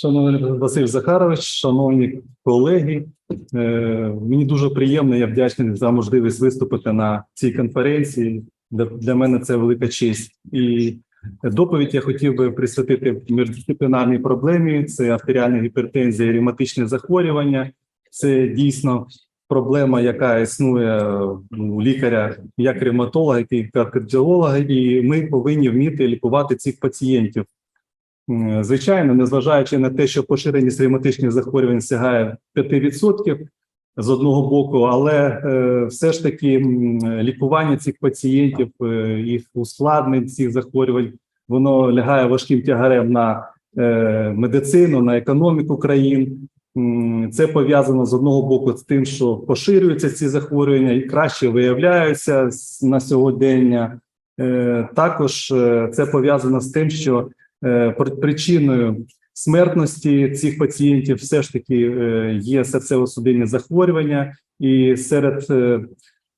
Шановний Василь Захарович, шановні колеги, е, мені дуже приємно, я вдячний за можливість виступити на цій конференції. Для, мене це велика честь. І доповідь я хотів би присвятити міждисциплінарній проблемі: це артеріальна гіпертензія, і ревматичні захворювання. Це дійсно проблема, яка існує у лікаря як ревматолога, як кардіолога, і ми повинні вміти лікувати цих пацієнтів. М, Звичайно, незважаючи на те, що поширеність ревматичних захворювань сягає 5% з одного боку, але е, все ж таки лікування цих пацієнтів, е, їх ускладнень цих захворювань, воно лягає важким тягарем на е, медицину, на економіку країн. Це пов'язано з одного боку з тим, що поширюються ці захворювання і краще виявляються на сьогодення. Е, Також е, це пов'язано з тим, що е, причиною смертності цих пацієнтів все ж таки е, є серцево-судинні захворювання, і серед е,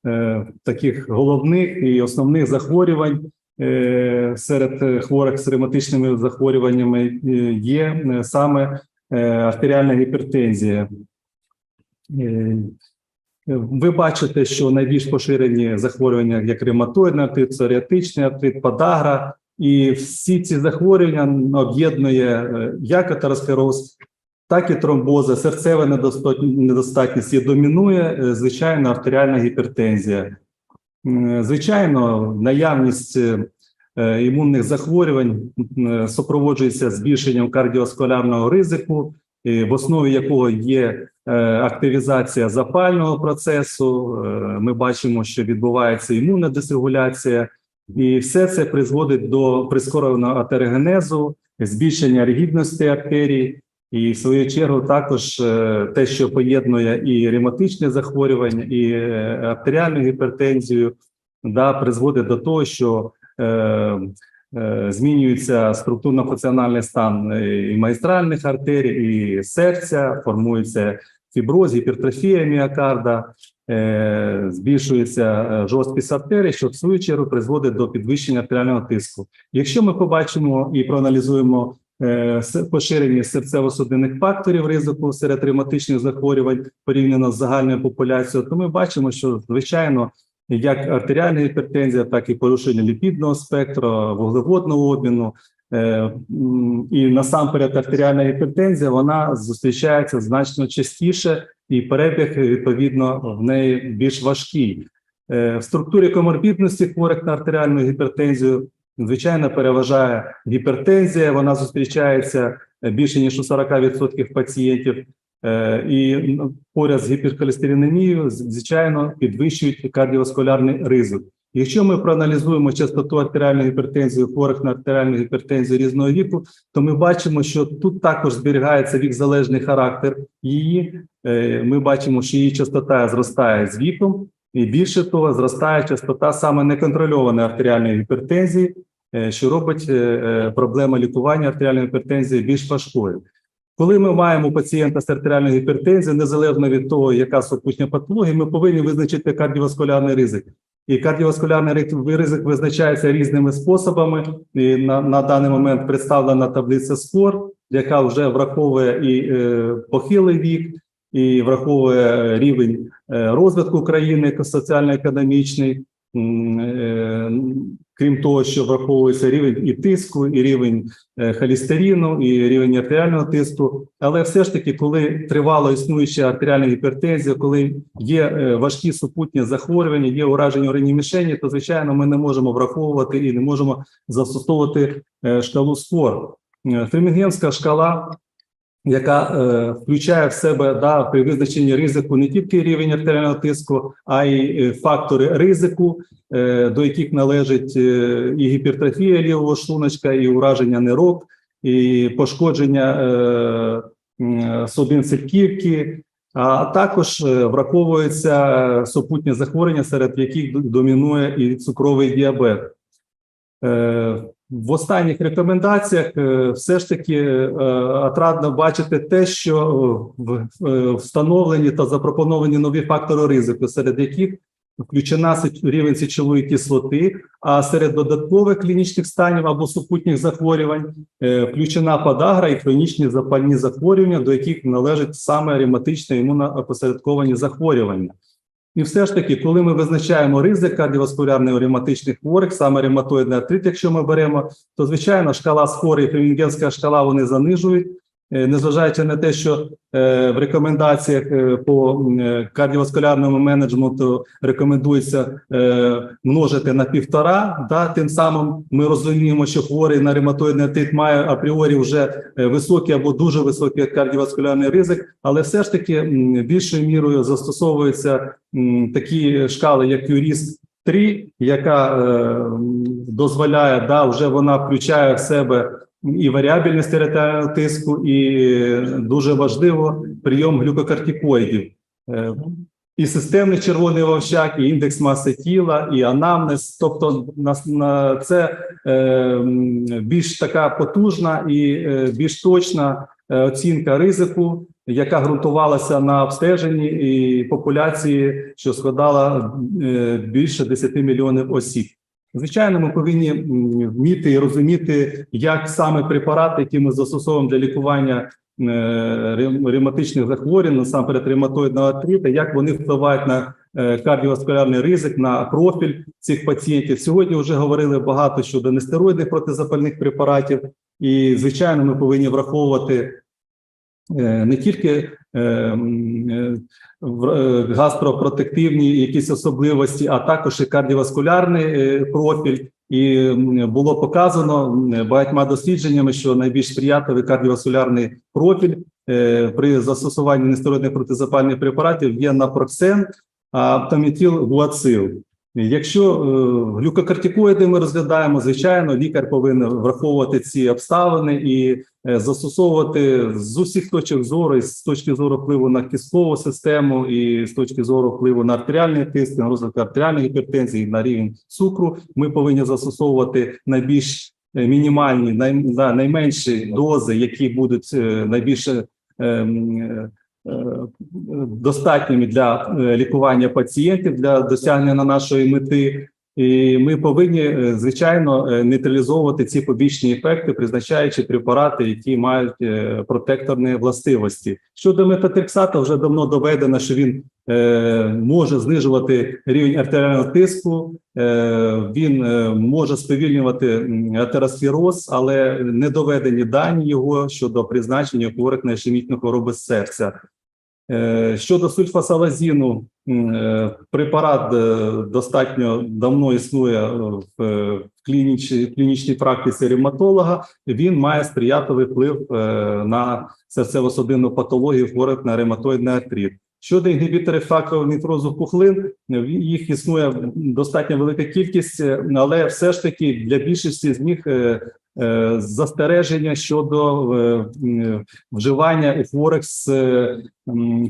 е, таких головних і основних захворювань е, серед е, хворих з ревматичними захворюваннями е, є е, саме е, артеріальна гіпертензія. Е, Ви бачите, що найбільш поширені захворювання, як ревматоїдний артрит, псоріатичний артрит, подагра, і всі ці захворювання об'єднує е, як атеросклероз, так і тромбози, серцева недостатність і домінує, е, звичайно, артеріальна гіпертензія. Звичайно, наявність е, е, імунних захворювань е, супроводжується збільшенням кардіоваскулярного ризику, е, в основі якого є е, активізація запального процесу. Е, Ми бачимо, що відбувається імунна дисрегуляція, і все це призводить до прискореного атерогенезу, збільшення ригідності артерій, і в свою чергу також е, те, що поєднує і ревматичне захворювання, і е, артеріальну гіпертензію, да, призводить до того, що е, е, змінюється структурно-функціональний стан е, і магістральних артерій, і серця, формується фіброз, гіпертрофія міокарда, збільшується е, жорсткість артерій, що в свою чергу призводить до підвищення артеріального тиску. Якщо ми побачимо і проаналізуємо е, поширення серцево-судинних факторів ризику серед ревматичних захворювань порівняно з загальною популяцією, то ми бачимо, що звичайно як артеріальна гіпертензія, так і порушення ліпідного спектру, вуглеводного обміну. Е, І насамперед артеріальна гіпертензія вона зустрічається значно частіше, і перебіг відповідно в неї більш важкий. Е, В структурі коморбідності хворих на артеріальну гіпертензію звичайно переважає гіпертензія. Вона зустрічається більше ніж у 40% пацієнтів. Е, І поряд з гіперхолестеринемією, звичайно, підвищують кардіоваскулярний ризик. Якщо ми проаналізуємо частоту артеріальної гіпертензії у хворих на артеріальну гіпертензію різного віку, то ми бачимо, що тут також зберігається вік-залежний характер її. Е, Ми бачимо, що її частота зростає з віком, і більше того, зростає частота саме неконтрольованої артеріальної гіпертензії, е, що робить е, проблему лікування артеріальної гіпертензії більш важкою. Коли ми маємо пацієнта з артеріальною гіпертензією, незалежно від того, яка супутня патологія, ми повинні визначити кардіоваскулярний ризик. І кардіоваскулярний ризик- визначається різними способами. І на, на даний момент представлена таблиця СКОР, яка вже враховує і е, похилий вік, і враховує рівень е, розвитку країни соціально-економічний. Е, Крім того, що враховується рівень і тиску, і рівень е, холестерину, і рівень артеріального тиску. Але все ж таки, коли тривало існуюча артеріальна гіпертензія, коли є е, важкі супутні захворювання, є ураження уrinній мішені, то звичайно ми не можемо враховувати і не можемо застосовувати е, шкалу СКОР. Фремінгемська шкала яка е, включає в себе да, при визначенні ризику не тільки рівень артеріального тиску, а й е, фактори ризику, е, до яких належить е, і гіпертрофія лівого шлуночка, і ураження нирок, і пошкодження е, м, судин сітківки, а також е, враховуються е, супутні захворювання, серед яких домінує і цукровий діабет. Е, В останніх рекомендаціях е, все ж таки е, отрадно бачити те, що е, встановлені та запропоновані нові фактори ризику, серед яких включена рівень сечової кислоти, а серед додаткових клінічних станів або супутніх захворювань включена подагра і хронічні запальні захворювання, до яких належать саме ревматичні імуноопосередковані захворювання. І все ж таки, коли ми визначаємо ризик кардіоваскулярних ревматичних хворих, саме ревматоїдний артрит, якщо ми беремо, то звичайно шкала скорої фремінгенська шкала вони занижують, незважаючи на те, що е, в рекомендаціях е, по е, кардіоваскулярному менеджменту рекомендується е, множити на півтора. Да, тим самим ми розуміємо, що хворий на ревматоїдний артрит має апріорі вже е, високий або дуже високий кардіоваскулярний ризик, але все ж таки більшою мірою застосовуються такі шкали, як юріст 3, яка е, дозволяє, да, вже вона включає в себе і варіабельність тиску, і дуже важливо прийом глюкокортикоїдів. Е, І системний червоний вовчак, і індекс маси тіла, і анамнез. Тобто, на, на це е, більш така потужна і е, більш точна е, оцінка ризику, яка ґрунтувалася на обстеженні і популяції, що складала е, більше 10 мільйонів осіб. Звичайно, ми повинні вміти і розуміти, як саме препарати, які ми застосовуємо для лікування е, ревматичних захворювань, насамперед ревматоїдного артрита, як вони впливають на е, кардіоваскулярний ризик, на профіль цих пацієнтів. Сьогодні вже говорили багато щодо нестероїдних протизапальних препаратів, і звичайно, ми повинні враховувати е, не тільки гастропротективні якісь особливості, а також і кардіоваскулярний е, профіль. І було показано багатьма дослідженнями, що найбільш сприятливий кардіоваскулярний профіль е, при застосуванні нестероїдних протизапальних препаратів є напроксен, а тамітіл-гуацил. Якщо е, глюкокортикоїди ми розглядаємо, звичайно, лікар повинен враховувати ці обставини і е, застосовувати з усіх точок зору, і з точки зору впливу на кісткову систему, і з точки зору впливу на артеріальний тиск, на розвиток артеріальної гіпертензії, на рівень цукру. Ми повинні застосовувати найбільш е, мінімальні, найменші дози, які будуть найбільше ем, достатніми для е, лікування пацієнтів для досягнення нашої мети. І ми повинні е, звичайно е, нейтралізовувати ці побічні ефекти, призначаючи препарати, які мають е, протекторні властивості. Щодо метатрексата, вже давно доведено, що він може знижувати рівень артеріального тиску, він може сповільнювати атеросклероз, але не доведені дані його щодо призначення хворих на ішемічну хворобу серця. Е, Щодо сульфасалазіну, е, препарат е, достатньо давно існує в клінічній, практиці ревматолога. Він має сприятливий вплив на серцево-судинну патологію хворих на ревматоїдний артрит. Щодо інгібіторів фактору нейтрозу пухлин, їх існує достатньо велика кількість, але все ж таки для більшості з них е, е, застереження щодо е, вживання у хворих з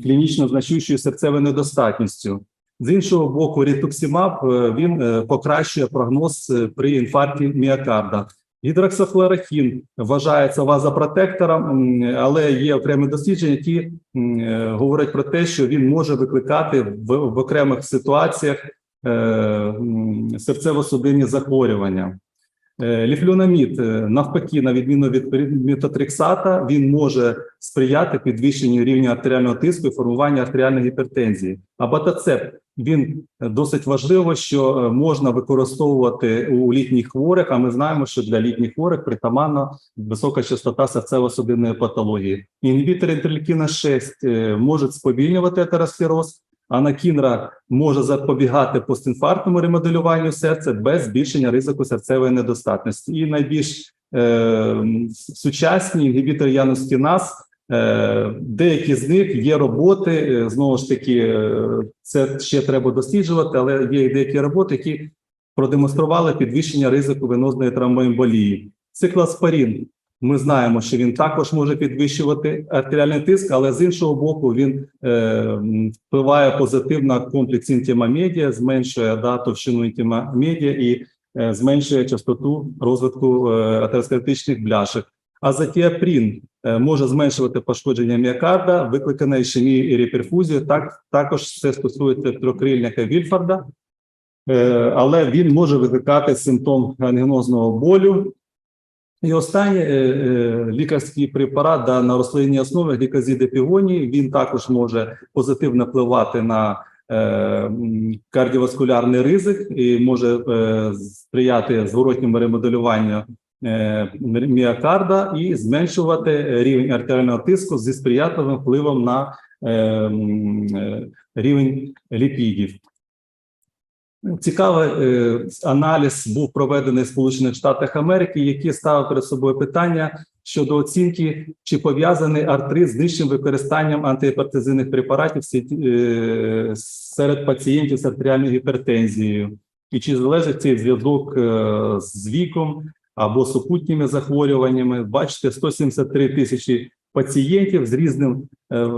клінічно значущою серцевою недостатністю. З іншого боку, рітуксимаб е, він покращує прогноз при інфаркті міокарда. Гідроксохлорохін вважається вазопротектором, але є окремі дослідження, які е, говорять про те, що він може викликати в, в окремих ситуаціях е, серцево-судинні захворювання. Е, Ліфлюнамід, е, навпаки, на відміну від метотрексата, він може сприяти підвищенню рівня артеріального тиску і формуванню артеріальної гіпертензії. А батацеп він досить важливо, що е, можна використовувати у літніх хворих. А ми знаємо, що для літніх хворих притаманна висока частота серцево-судинної патології. Інгібітори інтерлікіна 6 е, можуть сповільнювати атеросклероз, Анакінра може запобігати постінфарктному ремоделюванню серця без збільшення ризику серцевої недостатності. І найбільш е, сучасні інгібітори янускіназ, е, деякі з них є роботи. е, Знову ж таки, е, це ще треба досліджувати, але є деякі роботи, які продемонстрували підвищення ризику венозної тромбоемболії. Циклоспорін ми знаємо, що він також може підвищувати артеріальний тиск, але з іншого боку, він е, впливає позитивно на комплекс інтимамедіа, зменшує да, товщину інтимамедіа і е, зменшує частоту розвитку е, атеросклеротичних бляшок. Азотіапрін е, може зменшувати пошкодження міокарда, викликане ішемією і реперфузією. Так також це стосується трьохкрильника Вільфорда. Е, але він може викликати симптом ангінозного болю. І останнє е, е, лікарський препарат да, на рослинній основі глікозідепігоній, він також може позитивно впливати на е, кардіоваскулярний ризик і може сприяти зворотньому ремоделюванню міокарда і зменшувати рівень артеріального тиску зі сприятливим впливом на рівень ліпідів. Цікавий е, аналіз був проведений в Сполучених Штатах Америки, який ставив перед собою питання щодо оцінки, чи пов'язаний артрит з нижчим використанням антигіпертензивних препаратів е, серед пацієнтів з артеріальною гіпертензією, і чи залежить цей зв'язок е, з віком або супутніми захворюваннями. Бачите, 173 тисячі пацієнтів з різним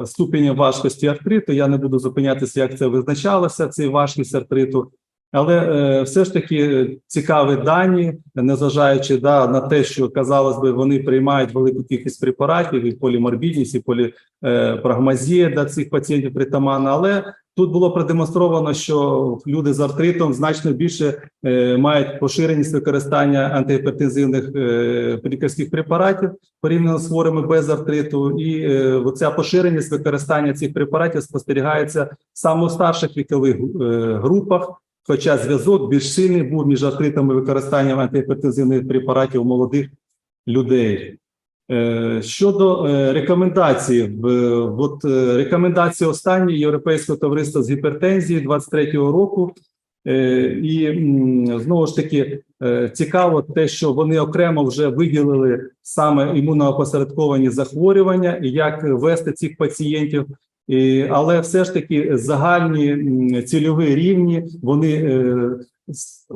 ступенем важкості артриту. Я не буду зупинятися, як це визначалося, цей важкість артриту. Але е, все ж таки е, цікаві дані, незважаючи да, на те, що казалось би, вони приймають велику кількість препаратів, і поліморбідність, і поліпрагмазія для цих пацієнтів притаманна. Але тут було продемонстровано, що люди з артритом значно більше е, мають поширеність використання антигіпертензивних е, лікарських препаратів порівняно з хворими без артриту, і е, оця поширеність використання цих препаратів спостерігається саме у старших вікових е, групах. Хоча зв'язок більш сильний був між і використанням антигіпертензивних препаратів у молодих людей. Е, Щодо е, рекомендацій, от е, рекомендації останні Європейського товариства з гіпертензії 23-го року. І знову ж таки цікаво те, що вони окремо вже виділили саме імуноопосередковані захворювання і як вести цих пацієнтів. Але все ж таки загальні цільові рівні вони е,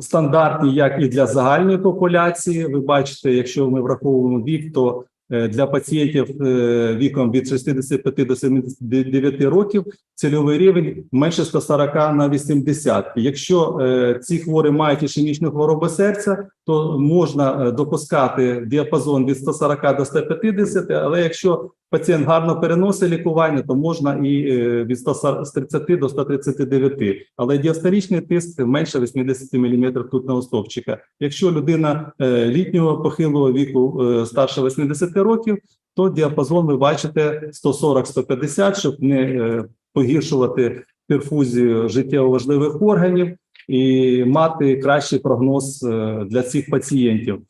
стандартні як і для загальної популяції. Ви бачите, якщо ми враховуємо вік, то для пацієнтів е, віком від 65 до 79 років цільовий рівень менше 140 на 80. Якщо е, ці хворі мають ішемічну хворобу серця, то можна е, допускати діапазон від 140 до 150, але якщо пацієнт гарно переносить лікування, то можна і е, від 130 до 139. Але діастолічний тиск менше 80 мм ртутного стовпчика. Якщо людина е, літнього похилого віку е, старше 80 років, то діапазон ви бачите 140-150, щоб не е, погіршувати перфузію життєво важливих органів і мати кращий прогноз е, для цих пацієнтів.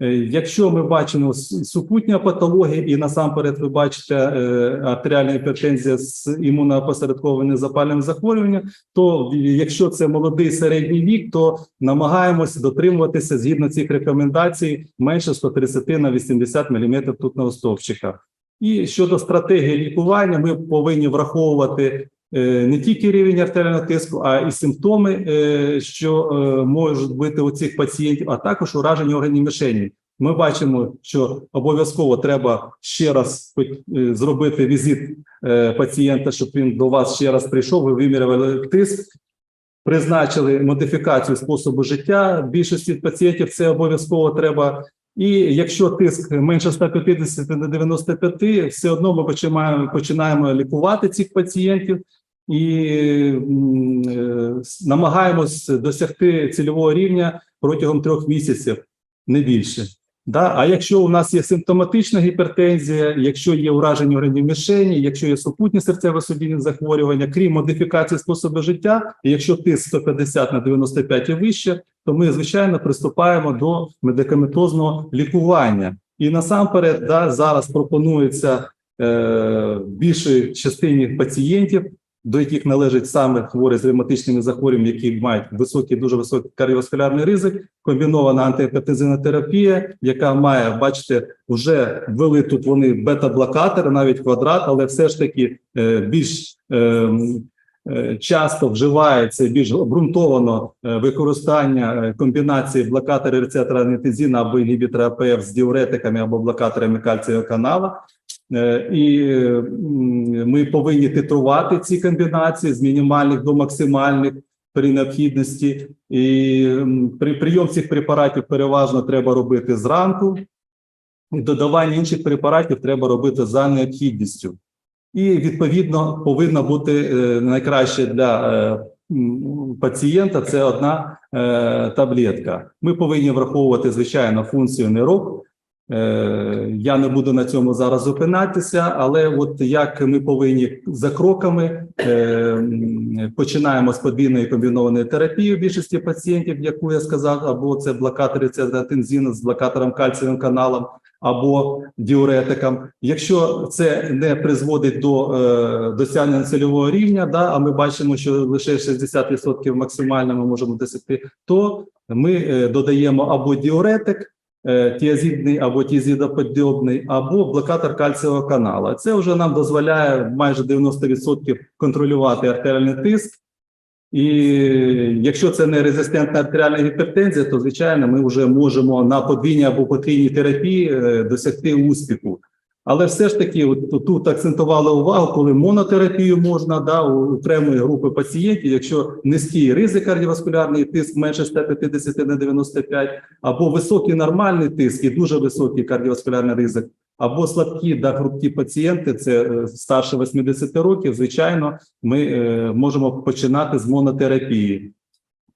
Е, Якщо ми бачимо супутня патологія, і насамперед ви бачите е, артеріальна гіпертензія з імуноопосередкованим запальним захворюванням, то якщо це молодий середній вік, то намагаємося дотримуватися згідно цих рекомендацій менше 130 на 80 мм ртутного стовпчика. І щодо стратегії лікування, ми повинні враховувати не тільки рівень артеріального тиску, а і симптоми, е, що е, можуть бути у цих пацієнтів, а також ураження органів мишені. Ми бачимо, що обов'язково треба ще раз е, зробити візит е, пацієнта, щоб він до вас ще раз прийшов, ви виміряли тиск, призначили модифікацію способу життя. Більшості пацієнтів це обов'язково треба. І якщо тиск менше 150 на 95, все одно ми починаємо, починаємо лікувати цих пацієнтів і е, намагаємось досягти цільового рівня протягом трьох місяців, не більше. Да? А якщо у нас є симптоматична гіпертензія, якщо є ураження органів мішені, якщо є супутні серцево-судинні захворювання, крім модифікації способу життя, і якщо тиск 150 на 95 і вище, то ми звичайно приступаємо до медикаментозного лікування. І насамперед, да, зараз пропонується е, більшій частині пацієнтів, до яких належать саме хворі з ревматичними захворюваннями, які мають високий, дуже високий кардіоваскулярний ризик, комбінована антигіпертензивна терапія, яка має, бачите, вже ввели тут вони бета-блокатори, навіть квадрат, але все ж таки е, більш е, часто вживається більш обґрунтовано е, використання е, комбінації блокатори рецептора ангітензина або інгібітора АПФ з діуретиками або блокаторами кальцієвого канала. Е, І е, ми повинні титрувати ці комбінації з мінімальних до максимальних при необхідності. І при прийом цих препаратів переважно треба робити зранку. І додавання інших препаратів треба робити за необхідністю. І відповідно повинна бути е, найкраще для е, пацієнта це одна е, таблетка. Ми повинні враховувати, звичайно, функцію нирок. Я не буду на цьому зараз зупинатися, але от як ми повинні за кроками починаємо з подвійної комбінованої терапії у більшості пацієнтів, яку я сказав, або це блокатор рецептотензину з блокатором кальцієвим каналом, або діуретикам. Якщо це не призводить до е, досягнення цільового рівня, да, а ми бачимо, що лише 60% максимально ми можемо досягти, то ми е, додаємо або діуретик, е, тіазидний або тіазидоподібний, або блокатор кальцієвого каналу. Це вже нам дозволяє майже 90% контролювати артеріальний тиск. І якщо це не резистентна артеріальна гіпертензія, то звичайно ми вже можемо на подвійній або потрійній терапії е, досягти успіху. Але все ж таки, от тут акцентували увагу, коли монотерапію можна да, у окремої групи пацієнтів, якщо низький ризик кардіоваскулярний тиск менше 150 на 95, або високий нормальний тиск і дуже високий кардіоваскулярний ризик, або слабкі да, хрупкі пацієнти, це е, старше 80 років, звичайно, ми е, можемо починати з монотерапії.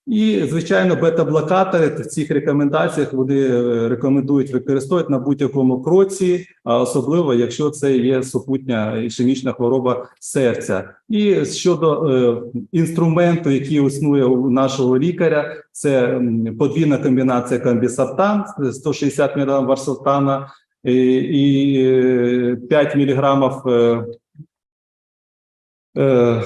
І, звичайно, бета-блокатори в цих рекомендаціях вони е, рекомендують використовувати на будь-якому кроці, а особливо якщо це є супутня ішемічна хвороба серця. І щодо е, інструменту, який існує у нашого лікаря, це подвійна комбінація комбісартан 160 мг варсартана і, і е, 5 мг е, е,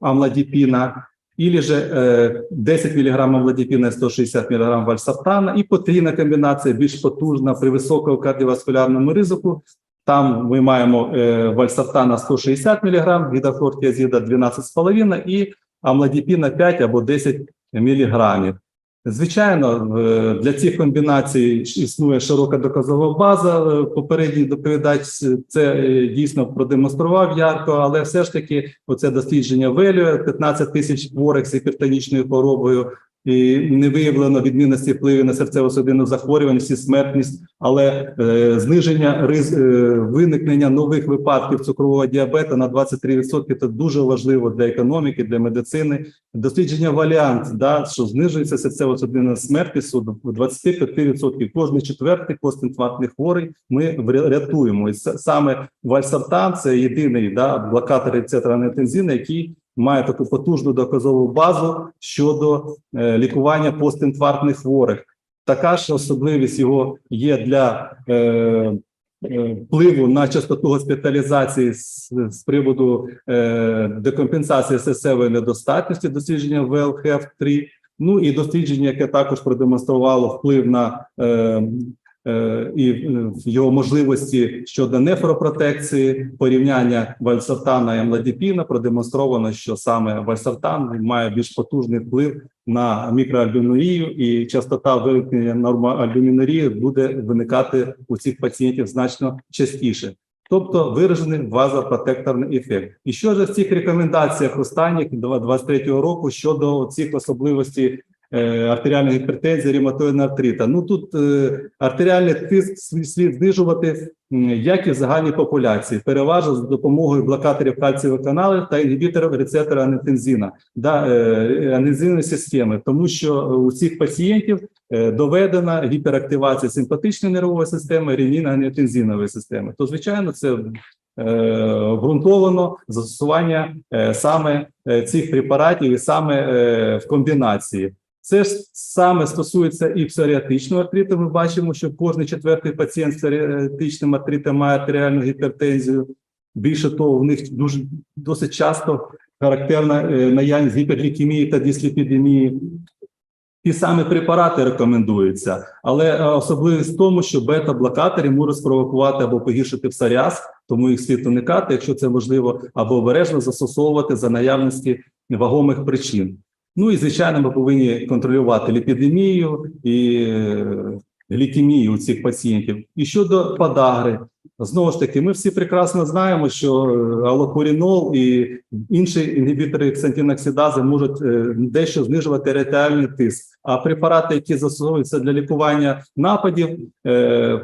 амлодипіна. Или же е, 10 мг амлодипіна, 160 мг вальсартана, і потрійна комбінація більш потужна при високому кардіоваскулярному ризику. Там ми маємо е, вальсартана 160 мг, гідрофлортіазіда 12,5 і амлодипіна 5 або 10 мг. Звичайно, для цих комбінацій існує широка доказова база. Е, Попередній доповідач це е, дійсно продемонстрував ярко, але все ж таки, оце дослідження Велює 15 тисяч хворих з гіпертонічною хворобою. І не виявлено відмінності впливу на серцево-судинну захворюваність і смертність, але е, зниження riz, е, виникнення нових випадків цукрового діабету на 23% – це дуже важливо для економіки, для медицини. Дослідження валіант, да, що знижується серцево-судинна смертність до 25%. Кожний четвертий постінфарктний хворий ми рятуємо. І саме вальсартан – це єдиний да, блокатор рецептора ангіотензину, який має таку потужну доказову базу щодо е, лікування постінфарктних хворих. Така ж особливість його є для е, е, впливу на частоту госпіталізації з, з приводу е, декомпенсації серцевої недостатності, дослідження влхф 3 Ну і дослідження, яке також продемонструвало вплив на е, і е, його можливості щодо нефропротекції, порівняння вальсартана і амлодипіна продемонстровано, що саме вальсартан має більш потужний вплив на мікроальбінурію, і частота виникнення нормоальбінурії буде виникати у цих пацієнтів значно частіше. Тобто виражений вазопротекторний ефект. І що ж в цих рекомендаціях останніх 23-го року щодо цих особливостей е, артеріальної гіпертензії, ревматоїдного артрита? Ну тут е, артеріальний тиск слід, знижувати, як і в загальній популяції, переважно за допомогою блокаторів кальцієвих каналів та інгібіторів рецептора анетензина, да, е, анетензинної системи, тому що у цих пацієнтів доведена гіперактивація симпатичної нервової системи, ренінно-ангіотензинової системи. То, звичайно, це обґрунтовано застосування саме цих препаратів і саме в комбінації. Це ж саме стосується і псоріатичного артриту. Ми бачимо, що кожен четвертий пацієнт з псоріатичним артритом має артеріальну гіпертензію. Більше того, в них дуже досить часто характерна е, наявність гіперглікемії та дисліпідемії. Ті самі препарати рекомендуються, але е, особливість в тому, що бета-блокатори можуть спровокувати або погіршити псоріаз, тому їх слід уникати, якщо це можливо, або обережно застосовувати за наявності вагомих причин. Ну і звичайно, ми повинні контролювати ліпідемію і е, глікемію у цих пацієнтів. І щодо подагри, знову ж таки, ми всі прекрасно знаємо, що е, і інші інгібітори ксантиноксидази можуть е, дещо знижувати артеріальний тиск. А препарати, які застосовуються для лікування нападів,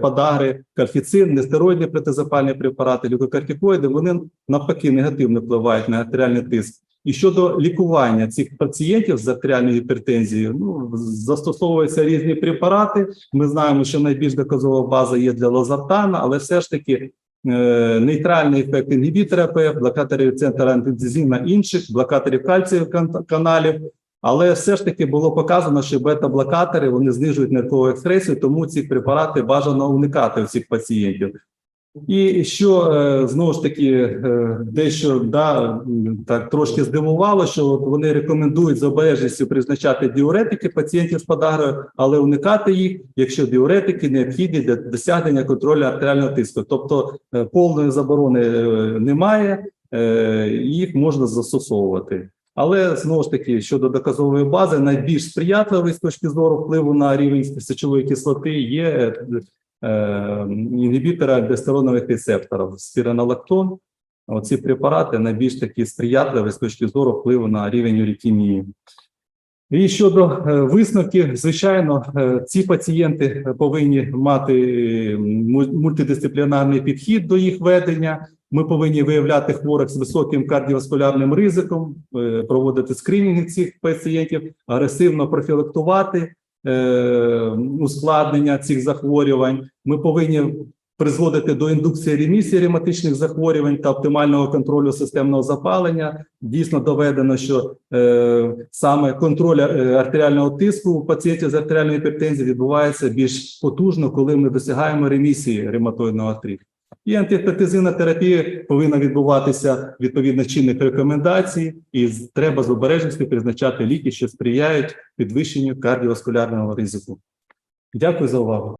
подагри, кальфіцин, нестероїдні протизапальні препарати, лікокортикоїди, вони навпаки негативно впливають на артеріальний тиск. І щодо лікування цих пацієнтів з артеріальною гіпертензією, ну застосовуються різні препарати. Ми знаємо, що найбільш доказова база є для лозартана, але все ж таки е, нейтральний ефект інгібітора ПФ, блокаторів центру антидизіна інших, блокаторів кальцієвих каналів. Але все ж таки було показано, що бета-блокатори вони знижують нервову експресію, тому ці препарати бажано уникати у цих пацієнтів. І що е, знову ж таки е, дещо да, так трошки здивувало, що вони рекомендують з обережністю призначати діуретики пацієнтів з подагрою, але уникати їх, якщо діуретики необхідні для досягнення контролю артеріального тиску. Тобто е, повної заборони немає, їх можна застосовувати. Але знову ж таки щодо доказової бази, найбільш сприятливий з точки зору впливу на рівень сечової кислоти є інгібітора альдостеронових рецепторів спіронолактон. Оці препарати найбільш такі сприятливі з точки зору впливу на рівень урікемії. І щодо е, висновків, звичайно, е, ці пацієнти повинні мати мультидисциплінарний підхід до їх ведення. Ми повинні виявляти хворих з високим кардіоваскулярним ризиком, е, проводити скринінги цих пацієнтів, агресивно профілактувати ускладнення цих захворювань. Ми повинні призводити до індукції ремісії ревматичних захворювань та оптимального контролю системного запалення. Дійсно доведено, що е, саме контроль е, артеріального тиску у пацієнтів з артеріальною гіпертензією відбувається більш потужно, коли ми досягаємо ремісії ревматоїдного артриту. І антигіпертензивна терапія повинна відбуватися відповідно чинних рекомендацій, і треба з обережністю призначати ліки, що сприяють підвищенню кардіоваскулярного ризику. Дякую за увагу.